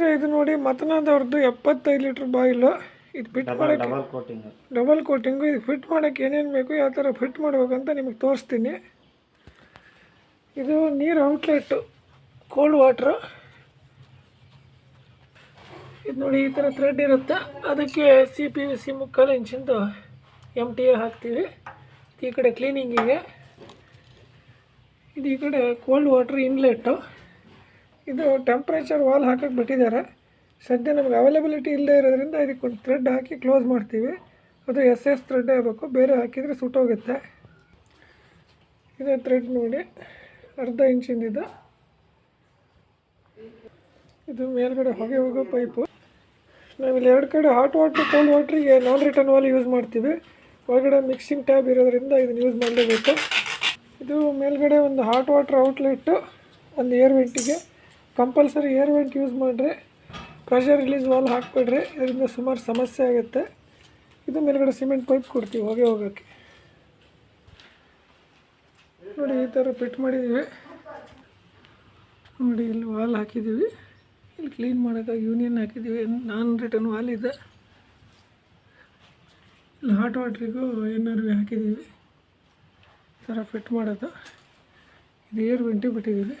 ಸ್ನೇಹಿತರೆ ಇದು ನೋಡಿ ಮತನಾದವ್ರದ್ದು ಎಪ್ಪತ್ತೈದು ಲೀಟ್ರ್ ಬಾಯಿಲು. ಇದು ಫಿಟ್ ಮಾಡೋಕೆ ಮಾಡೋಕ್ಕೆ ಡಬಲ್ ಕೋಟಿಂಗ್ ಡಬಲ್ ಕೋಟಿಂಗು ಇದು ಫಿಟ್ ಮಾಡೋಕ್ಕೆ ಏನೇನು ಬೇಕು ಯಾವ ಥರ ಫಿಟ್ ಮಾಡ್ಬೇಕಂತ ನಿಮಗೆ ತೋರಿಸ್ತೀನಿ. ಇದು ನೀರು ಔಟ್ಲೆಟ್ಟು ಕೋಲ್ಡ್ ವಾಟ್ರು ಇದು ನೋಡಿ ಈ ಥರ ಥ್ರೆಡ್ ಇರುತ್ತೆ. ಅದಕ್ಕೆ ಸಿ ಪಿ ವಿ ಸಿ ಮುಕ್ಕಾಲು ಇಂಚಿಂದು ಎಂ ಟಿ ಎ ಹಾಕ್ತೀವಿ. ಈ ಕಡೆ ಕ್ಲೀನಿಂಗಿಗೆ ಇದು ಈ ಕಡೆ ಕೋಲ್ಡ್ ವಾಟ್ರ್ ಇನ್ಲೆಟ್ಟು ಇದು ಟೆಂಪ್ರೇಚರ್ ವಾಲ್ ಹಾಕಕ್ಕೆ ಬಿಟ್ಟಿದ್ದಾರೆ. ಸದ್ಯ ನಮಗೆ ಅವೈಲೇಬಿಲಿಟಿ ಇಲ್ಲದೆ ಇರೋದ್ರಿಂದ ಇದಕ್ಕೊಂದು ಥ್ರೆಡ್ ಹಾಕಿ ಕ್ಲೋಸ್ ಮಾಡ್ತೀವಿ. ಅದು ಎಸ್ ಎಸ್ ಥ್ರೆಡ್ ಆಗಬೇಕು. ಬೇರೆ ಹಾಕಿದರೆ ಸುಟ್ಟೋಗುತ್ತೆ ಇದೇ ಥ್ರೆಡ್ ನೋಡಿ. ಅರ್ಧ ಇಂಚಿಂದಿದೆ ಇದು. ಮೇಲ್ಗಡೆ ಹೊಗೆ ಹೋಗೋ ಪೈಪು ನಾವಿಲ್ಲಿ ಎರಡು ಕಡೆ ಹಾಟ್ ವಾಟ್ರ್ ಕೋಲ್ಡ್ ವಾಟ್ರಿಗೆ ನಾನ್ ರಿಟರ್ನ್ ವಾಲ್ ಯೂಸ್ ಮಾಡ್ತೀವಿ. ಒಳಗಡೆ ಮಿಕ್ಸಿಂಗ್ ಟ್ಯಾಬ್ ಇರೋದ್ರಿಂದ ಇದನ್ನು ಯೂಸ್ ಮಾಡಲೇಬೇಕು. ಇದು ಮೇಲ್ಗಡೆ ಒಂದು ಹಾಟ್ ವಾಟ್ರ್ ಔಟ್ಲೆಟ್ಟು ಒಂದು ಏರ್ ವೆಂಟಿಗೆ ಕಂಪಲ್ಸರಿ ಏರ್ ವೆಂಟ್ ಯೂಸ್ ಮಾಡಿರಿ ಪ್ರೆಷರ್ ರಿಲೀಸ್ ವಾಲ್ ಹಾಕ್ಬೇಡ್ರಿ. ಇದರಿಂದ ಸುಮಾರು ಸಮಸ್ಯೆ ಆಗುತ್ತೆ. ಇದು ಮೇಲ್ಗಡೆ ಸಿಮೆಂಟ್ ಪೈಪ್ ಕೊಡ್ತೀವಿ, ಹೋಗಿ ಹೋಗೋಕ್ಕೆ. ನೋಡಿ, ಈ ಥರ ಫಿಟ್ ಮಾಡಿದ್ದೀವಿ. ನೋಡಿ, ಇಲ್ಲಿ ವಾಲ್ ಹಾಕಿದ್ದೀವಿ. ಇಲ್ಲಿ ಕ್ಲೀನ್ ಮಾಡೋಕ್ಕಾಗಿ ಯೂನಿಯನ್ ಹಾಕಿದ್ದೀವಿ. ನಾನ್ ರಿಟರ್ನ್ ವಾಲ್ ಇದೆ. ಇಲ್ಲಿ ಹಾಟ್ ವಾಟ್ರಿಗೂ ಎನ್ ಆರ್ ವಿ ಹಾಕಿದ್ದೀವಿ. ಈ ಥರ ಫಿಟ್ ಮಾಡೋದು. ಇದು ಏರ್ ವೆಂಟಿ ಬಿಟ್ಟಿದ್ದೀವಿ.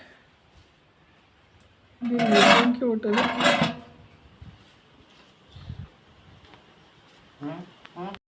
ക്യൂട്ടത്